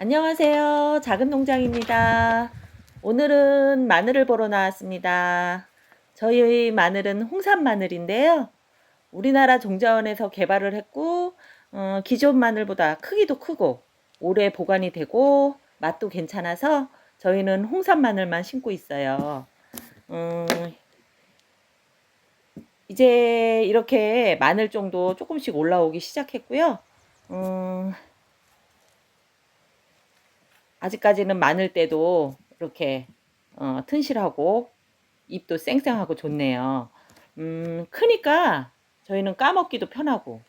안녕하세요. 작은 농장입니다. 오늘은 마늘을 보러 나왔습니다. 저희 마늘은 홍산 마늘인데요. 우리나라 종자원에서 개발을 했고, 어, 기존 마늘보다 크기도 크고, 오래 보관이 되고, 맛도 괜찮아서 저희는 홍산 마늘만 심고 있어요. 음, 이제 이렇게 마늘 정도 조금씩 올라오기 시작했고요. 음, 아직까지는 마늘 때도 이렇게 어, 튼실하고 잎도 쌩쌩하고 좋네요. 음, 크니까 저희는 까먹기도 편하고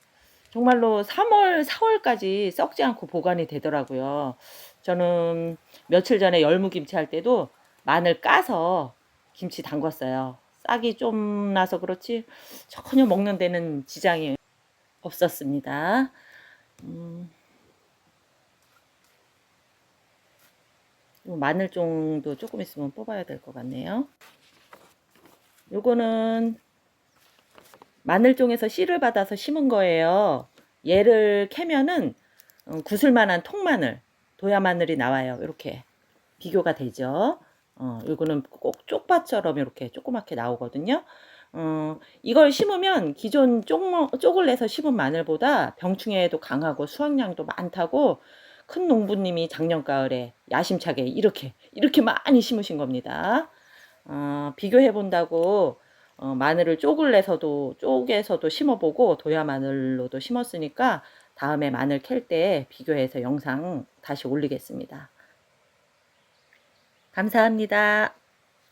정말로 3월, 4월까지 썩지 않고 보관이 되더라고요. 저는 며칠 전에 열무김치 할 때도 마늘 까서 김치 담궜어요. 싹이 좀 나서 그렇지 전혀 먹는 데는 지장이 없었습니다. 음, 마늘 정도 조금 있으면 뽑아야 될 것 같네요. 요거는 마늘종에서 씨를 받아서 심은 거예요. 얘를 캐면은 어, 구슬만한 통마늘, 도야마늘이 나와요. 이렇게 비교가 되죠. 어, 요거는 꼭 쪽파처럼 이렇게 조그맣게 나오거든요. 어, 이걸 심으면 기존 쪽, 쪽을 내서 심은 마늘보다 병충해에도 강하고 수확량도 많다고 큰 농부님이 작년 가을에 야심차게 이렇게 이렇게 많이 심으신 겁니다. 어, 비교해 본다고 어, 마늘을 쪽을 내서도 쪽에서도 심어보고 도야 마늘로도 심었으니까 다음에 마늘 캘 때 비교해서 영상 다시 올리겠습니다. 감사합니다.